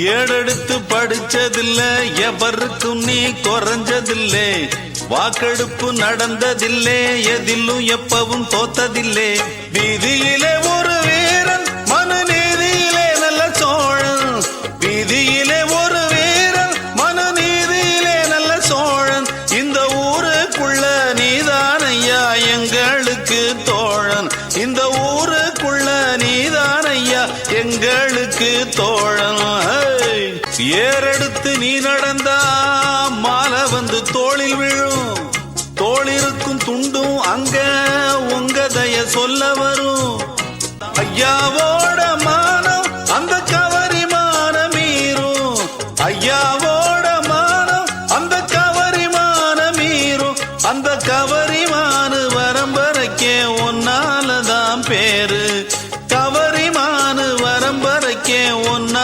ஏடெடுத்து படிச்சதில்ல எவருக்கும் நீ குறைஞ்சதில்லே. வாக்கெடுப்பு நடந்ததில்லே எதிலும் எப்பவும் தோத்ததில்லே. வீதியிலே ஒரு வீரன் மனு நீதியிலே நல்ல சோழன். வீதியிலே ஒரு வீரன் மனு நீதியிலே நல்ல சோழன். இந்த ஊருக்குள்ள நீதான் ஐயா எங்களுக்கு தோழன். இந்த ஊருக்குள்ள நீதான் ஐயா எங்களுக்கு தோழன். ஏறெடுத்து நீ நடந்தா மாலை வந்து தோளில் விழும். தோளிருக்கும் துண்டும் அங்க உங்க தய சொல்ல வரும். ஐயாவோட மானம் அந்த கவரி மான மீறும். ஐயாவோட மானம் அந்த கவரி மான மீறும். அந்த கவரி மானு வரம்பரைக்கே ஒன்னாலதான் பேரு. கவரி மானு வரம்பரைக்கே ஒன்னாலதான்